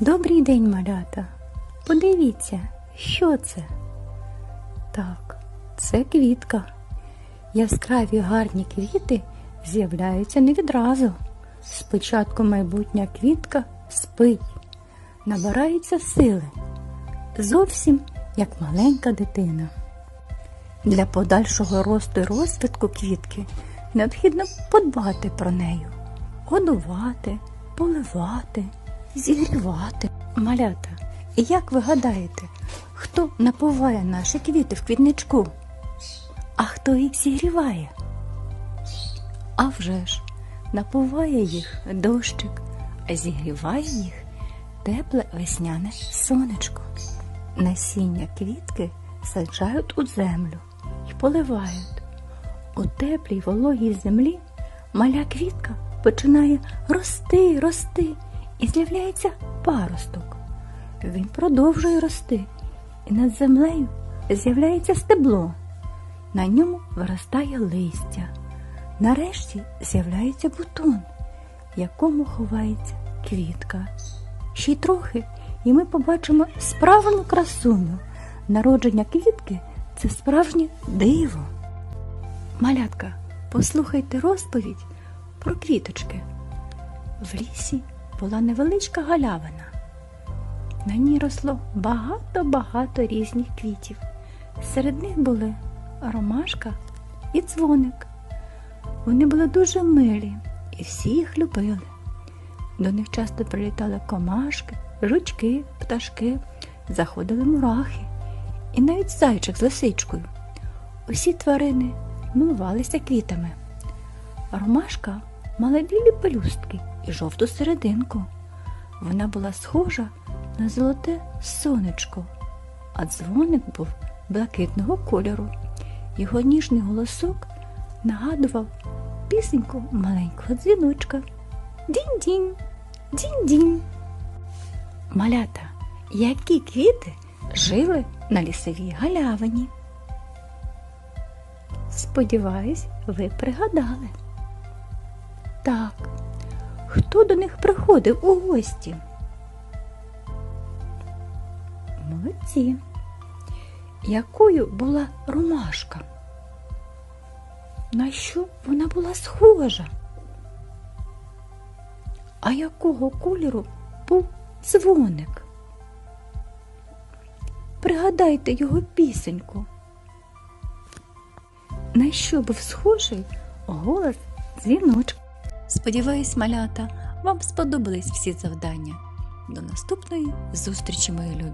Добрий день, малята. Подивіться, що це? Так, це квітка. Яскраві гарні квіти з'являються не відразу. Спочатку майбутня квітка спить, набирається сили, зовсім як маленька дитина. Для подальшого росту і розвитку квітки необхідно подбати про нею, годувати, поливати, зігрівати. Малята, і як ви гадаєте, хто напуває наші квіти в квітничку? А хто їх зігріває? А вже ж, напуває їх дощик, а зігріває їх тепле весняне сонечко. Насіння квітки саджають у землю і поливають. У теплій вологій землі маля квітка починає рости, рости, і з'являється паросток. Він продовжує рости, і над землею з'являється стебло. На ньому виростає листя. Нарешті з'являється бутон, в якому ховається квітка. Ще й трохи, і ми побачимо справжню красуню. Народження квітки це справжнє диво. Малятка, послухайте розповідь про квіточки. В лісі була невеличка галявина. На ній росло багато-багато різних квітів. Серед них були ромашка і дзвоник. Вони були дуже милі і всі їх любили. До них часто прилітали комашки, жучки, пташки, заходили мурахи і навіть зайчик з лисичкою. Усі тварини милувалися квітами. Ромашка мала білі пелюстки і жовту серединку. Вона була схожа на золоте сонечко, а дзвоник був блакитного кольору. Його ніжний голосок нагадував пісеньку маленького дзвіночка. Дінь-дінь, дінь-дінь. Малята, які квіти жили на лісовій галявині? Сподіваюсь, ви пригадали. Так, хто до них приходив у гості? Молодці. Якою була ромашка? На що вона була схожа? А якого кольору був дзвоник? Пригадайте його пісеньку. На що був схожий голос дзвіночка? Сподіваюсь, малята, вам сподобались всі завдання. До наступної зустрічі, мої любі!